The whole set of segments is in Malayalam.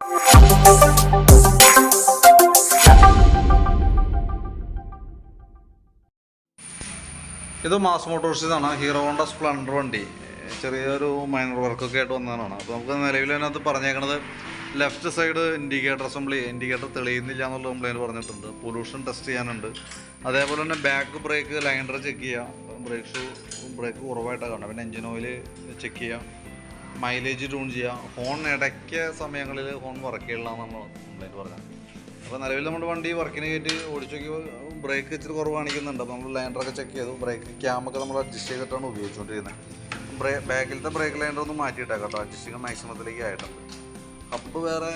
ഇത് മാസ് മോട്ടോഴ്സിന്നാണ് ഹീറോ ഹോണ്ട സ്പ്ലൻഡർ വണ്ടി. ചെറിയൊരു മൈനർ വർക്കൊക്കെ ആയിട്ട് വന്നതാണ്. അപ്പോൾ നമുക്ക് നിലവിൽ അതിനകത്ത് പറഞ്ഞേക്കണത് left side indicator assembly indicator തെളിയുന്നില്ല എന്നുള്ള കംപ്ലൈന്റ് പറഞ്ഞിട്ടുണ്ട്. പൊല്യൂഷൻ ടെസ്റ്റ് ചെയ്യാനുണ്ട്. അതേപോലെ തന്നെ ബാക്ക് ബ്രേക്ക് ലൈൻഡർ ചെക്ക് ചെയ്യുക ബ്രേക്ക് ഷൂ ബ്രേക്ക് കുറവായിട്ടാണ് കാണുക പിന്നെ എഞ്ചിൻ ഓയിൽ ചെക്ക് ചെയ്യുക മൈലേജ് ട്യൂൺ ചെയ്യുക ഹോൺ ഇടയ്ക്ക സമയങ്ങളിൽ ഹോൺ വർക്ക് എന്നാണ് കംപ്ലൈന്റ് പറഞ്ഞത്. അപ്പോൾ നിലവിൽ നമ്മുടെ വണ്ടി വർക്കിന് കയറ്റി ഓടിച്ചു ബ്രേക്ക് ഇച്ചിരി കുറവ് കാണിക്കുന്നുണ്ട് അപ്പോൾ നമ്മൾ ലൈൻഡറൊക്കെ ചെക്ക് ചെയ്തു. ബ്രേക്ക് ക്യാമൊക്കെ നമ്മൾ അഡ്ജസ്റ്റ് ചെയ്തിട്ടാണ് ഉപയോഗിച്ചുകൊണ്ടിരുന്നത് ബ്രേ ബാക്കിലത്തെ ബ്രേക്ക് ലൈൻഡർ ഒന്ന് മാറ്റിയിട്ടേക്കാം കേട്ടോ. അഡ്ജസ്റ്റിങ് മാക്സിമത്തിലേക്ക് ആയിട്ടുണ്ട്. ഹബ്ബ് വേറെ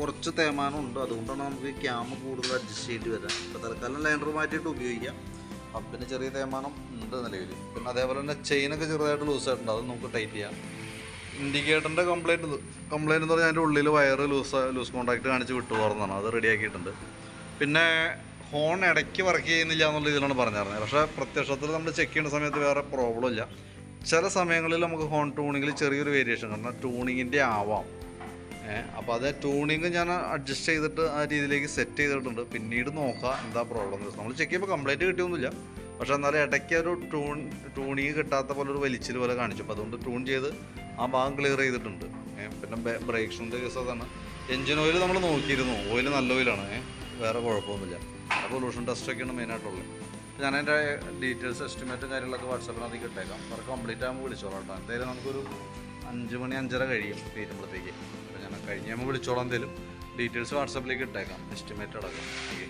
കുറച്ച് തേമാനം ഉണ്ട് അതുകൊണ്ടാണ് നമുക്ക് ക്യാമ കൂടുതൽ അഡ്ജസ്റ്റ് ചെയ്യേണ്ടി വരാം. ഇപ്പോൾ തൽക്കാലം ലൈൻഡർ മാറ്റിയിട്ട് ഉപയോഗിക്കാം. ഹബ്ബിന് ചെറിയ തേമാനം ഉണ്ട് നിലവിൽ പിന്നെ അതേപോലെ തന്നെ ചെയിനൊക്കെ ചെറുതായിട്ട് ലൂസ് ആയിട്ടുണ്ട്. അത് നമുക്ക് ടൈറ്റ് ചെയ്യാം. ഇൻഡിക്കേറ്ററിന്റെ കംപ്ലൈന്റ് കംപ്ലൈന്റ് എന്ന് പറഞ്ഞാൽ അതിന്റെ ഉള്ളിൽ വയർ ലൂസ് ലൂസ് കോൺടാക്ട് കാണിച്ച് വിട്ടു തുറന്നാണ് അത് റെഡിയാക്കിയിട്ടുണ്ട് പിന്നെ ഹോൺ ഇടയ്ക്ക് വർക്ക് ചെയ്യുന്നില്ല എന്നുള്ള ഇതിലാണ് പറഞ്ഞിരുന്നത്. പക്ഷേ പ്രത്യക്ഷത്തിൽ നമ്മൾ ചെക്ക് ചെയ്യുന്ന സമയത്ത് വേറെ പ്രോബ്ലം ഇല്ല. ചില സമയങ്ങളിൽ നമുക്ക് ഹോൺ ട്യൂണിങ്ങിൽ ചെറിയൊരു വേരിയേഷൻ കാരണം ട്യൂണിങ്ങിന്റെ ആവാം. അപ്പോൾ അത് ട്യൂണിങ് ഞാൻ അഡ്ജസ്റ്റ് ചെയ്തിട്ട് ആ രീതിയിലേക്ക് സെറ്റ് ചെയ്തിട്ടുണ്ട്. പിന്നീട് നോക്കാം എന്താ പ്രോബ്ലം നമ്മൾ ചെക്ക് ചെയ്യുമ്പോൾ കംപ്ലൈന്റ് കിട്ടിയൊന്നുമില്ല. പക്ഷെ എന്നാലും ഇടയ്ക്ക് ഒരു ട്യൂൺ ട്യൂണിങ് കിട്ടാത്ത പോലെ ഒരു വലിച്ചിൽ പോലെ കാണിച്ചു. അപ്പോൾ അതുകൊണ്ട് ട്യൂൺ ചെയ്ത് ആ ഭാഗം ക്ലിയർ ചെയ്തിട്ടുണ്ട്. പിന്നെ ബ്രേക്ക് ഷൂന്റെ കേസ് അതാണ്. എഞ്ചിൻ ഓയിൽ നമ്മൾ നോക്കിയിരുന്നു. ഓയിൽ നല്ല ഓയിലാണ് വേറെ കുഴപ്പമൊന്നുമില്ല. അപ്പോൾ പൊല്യൂഷൻ ടെസ്റ്റൊക്കെയാണ് മെയിനായിട്ടുള്ളത് ഞാൻ എന്റെ ഡീറ്റെയിൽസ് എസ്റ്റിമേറ്റും കാര്യങ്ങളൊക്കെ വാട്സാപ്പിനകത്തേക്ക് ഇട്ടേക്കാം. വർക്ക് കംപ്ലീറ്റ് ആകുമ്പോൾ വിളിച്ചോളാം കേട്ടോ. എന്തായാലും നമുക്കൊരു അഞ്ച് മണി അഞ്ചര കഴിയും തീരുമ്പോഴത്തേക്ക്. അപ്പോൾ ഞാൻ കഴിഞ്ഞ് കഴിയുമ്പോൾ വിളിച്ചോളാം എന്തായാലും. ഡീറ്റെയിൽസ് വാട്സാപ്പിലേക്ക് ഇട്ടേക്കാം. എസ്റ്റിമേറ്റ് അടക്കം. ഓക്കെ.